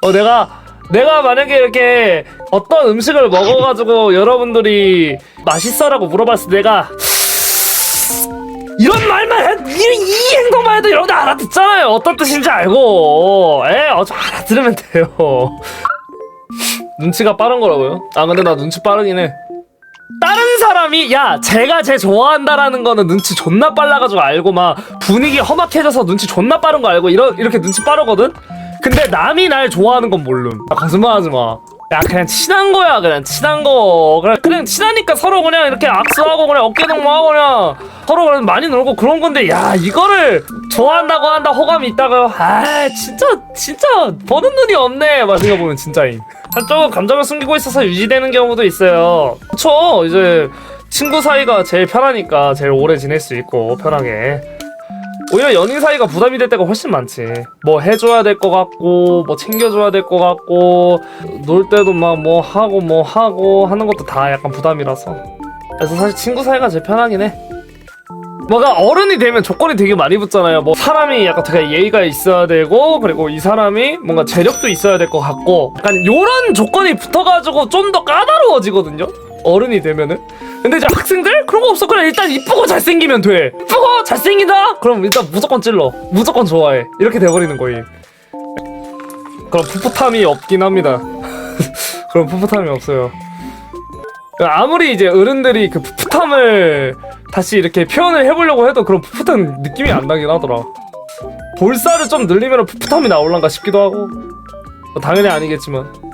어 내가 내가 만약에 이렇게 어떤 음식을 먹어가지고 여러분들이 맛있어라고 물어봤을 때 내가 이런 말만 해, 이, 이 행동만 해도 여러분들 알아듣잖아요. 어떤 뜻인지 알고, 에, 어저 알아들으면 돼요. 눈치가 빠른 거라고요? 아 근데 나 눈치 빠르긴 해. 다른 사람이 야 제가 쟤 좋아한다라는 거는 눈치 존나 빨라가지고 알고 막 분위기 험악해져서 눈치 존나 빠른 거 알고 이러, 이렇게 눈치 빠르거든? 근데 남이 날 좋아하는 건 모름. 아, 거짓말하지 마 야 그냥 친한 거야 그냥 친한 거. 그냥, 그냥 친하니까 서로 그냥 이렇게 악수하고 그냥 어깨 동무하고 그냥 서로 그냥 많이 놀고 그런 건데 야 이거를 좋아한다고 한다 호감이 있다가 아 진짜 진짜 보는 눈이 없네 막 생각해보면 진짜임 한쪽은 감정을 숨기고 있어서 유지되는 경우도 있어요. 그쵸? 이제 친구 사이가 제일 편하니까 제일 오래 지낼 수 있고 편하게 오히려 연인 사이가 부담이 될 때가 훨씬 많지. 뭐 해줘야 될 것 같고, 뭐 챙겨줘야 될 것 같고, 놀 때도 막 뭐 하고 뭐 하고 하는 것도 다 약간 부담이라서. 그래서 사실 친구 사이가 제일 편하긴 해. 뭐가 어른이 되면 조건이 되게 많이 붙잖아요. 뭐 사람이 약간 되게 예의가 있어야 되고, 그리고 이 사람이 뭔가 재력도 있어야 될 것 같고, 약간 요런 조건이 붙어가지고 좀 더 까다로워지거든요. 어른이 되면은. 근데 이제 학생들 그런 거 없어. 그냥 일단 이쁘고 잘생기면 돼. 이쁘고 잘생기다. 그럼 일단 무조건 찔러. 무조건 좋아해. 이렇게 돼버리는 거임. 그럼 풋풋함이 없긴 합니다. 그럼 풋풋함이 없어요. 아무리 이제 어른들이 그 풋풋함을 다시 이렇게 표현을 해보려고 해도 그런 풋풋한 느낌이 안 나긴 하더라. 볼살을 좀 늘리면 풋풋함이 나올란가 싶기도 하고. 뭐 당연히 아니겠지만.